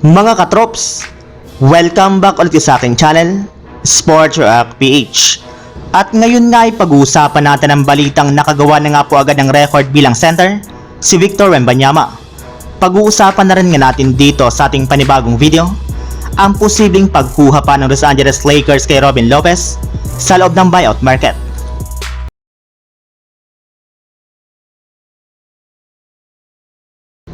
Mga katrops, welcome back ulit sa aking channel, Sports Rock PH. At ngayon nga ay pag-uusapan natin ang balitang nakagawa na nga po agad ng record bilang center, si Victor Wembanyama. Pag-uusapan na rin nga natin dito sa ating panibagong video, ang posibleng pagkuha pa ng Los Angeles Lakers kay Robin Lopez sa loob ng buyout market.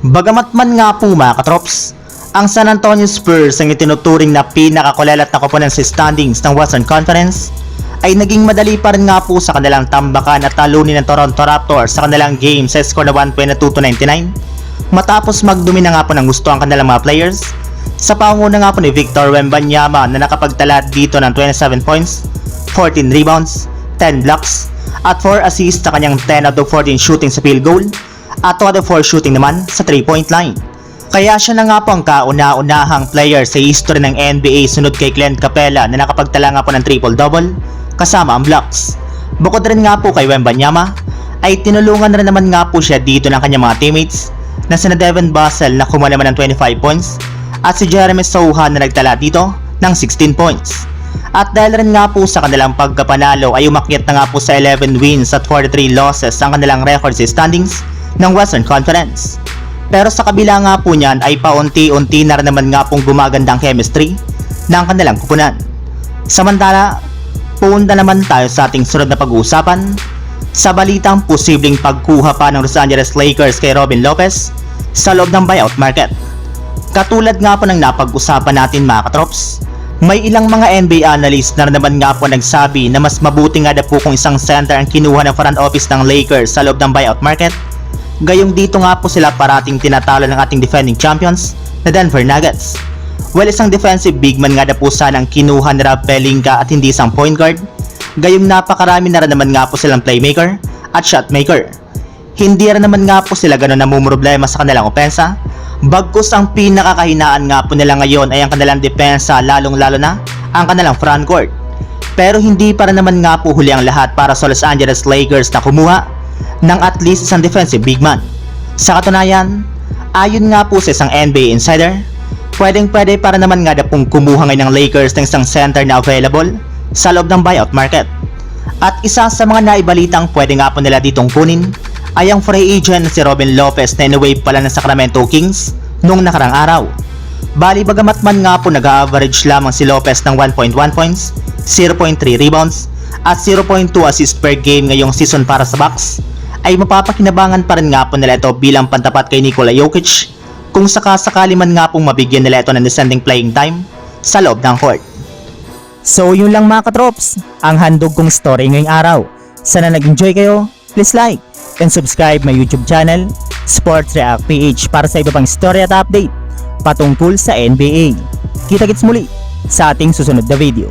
Bagamat man nga po mga katrops, ang San Antonio Spurs ang itinuturing na pinakakulelat na koponan sa standings ng Western Conference ay naging madali pa rin nga po sa kanilang tambakan at talunin ng Toronto Raptors sa kanilang game sa score na 122-99 matapos magdumi na nga po ng gusto ang kanilang mga players sa panguna nga po ni Victor Wembanyama na nakapagtala dito ng 27 points, 14 rebounds, 10 blocks, at 4 assists sa kanyang 10 out of 14 shooting sa field goal at 2 out of 4 shooting naman sa 3-point line. Kaya siya na nga po ang kauna-unahang player sa history ng NBA sunod kay Clint Capella na nakapagtala nga po ng triple-double kasama ang blocks. Bukod rin nga po kay Wembanyama, ay tinulungan rin naman nga po siya dito ng kanyang mga teammates na sina Devin Vassell na kumuha naman ng 25 points at si Jeremy Sohan na nagtala dito ng 16 points. At dahil rin nga po sa kanilang pagkapanalo ay umakyat na nga po sa 11 wins at 43 losses ang kanilang record sa standings ng Western Conference. Pero sa kabila nga po niyan ay paunti-unti na rin naman nga pong gumagandang chemistry ng kanilang kupunan. Samantala, punta naman tayo sa ating sunod na pag-uusapan sa balitang posibleng pagkuha pa ng Los Angeles Lakers kay Robin Lopez sa loob ng buyout market. Katulad nga po ng napag-usapan natin mga katrops, may ilang mga NBA analyst na naman nga po nagsabi na mas mabuti nga na po kung isang center ang kinuha ng front office ng Lakers sa loob ng buyout market. Gayong dito nga po sila parating tinatalo ng ating defending champions na Denver Nuggets. Well, isang defensive big man nga na po sanang kinuha ni Rob Pelinka at hindi isang point guard. Gayong napakarami na rin naman nga po silang playmaker at shotmaker. Hindi rin naman nga po sila ganun namumroblema sa kanilang opensa. Bagkus ang pinakakahinaan nga po nila ngayon ay ang kanilang depensa lalong lalo na ang kanilang front court. Pero hindi para naman nga po huli ang lahat para sa Los Angeles Lakers na kumuha ng at least isang defensive big man. Sa katunayan, ayon nga po sa isang NBA insider, pwedeng pwede para naman nga pong kumuha ngayon ng Lakers ng isang center na available sa loob ng buyout market. At isa sa mga naibalitang pwede nga po nila ditong kunin ay ang free agent na si Robin Lopez na inawave pala ng Sacramento Kings nung nakarang araw. Bali bagamat man nga po nag-average lamang si Lopez ng 1.1 points, 0.3 rebounds, at 0.2 assists per game ngayong season para sa Bucks, ay mapapakinabangan pa rin nga po nila ito bilang pantapat kay Nikola Jokic kung sakasakali man nga pong mabigyan nila ito ng descending playing time sa loob ng court. So yun lang mga katrops, ang handog kong story ngayong araw. Sana nag-enjoy kayo, please like and subscribe my YouTube channel, Sports React PH para sa iba pang story at update patungkol sa NBA. Kita-kits muli sa ating susunod na video.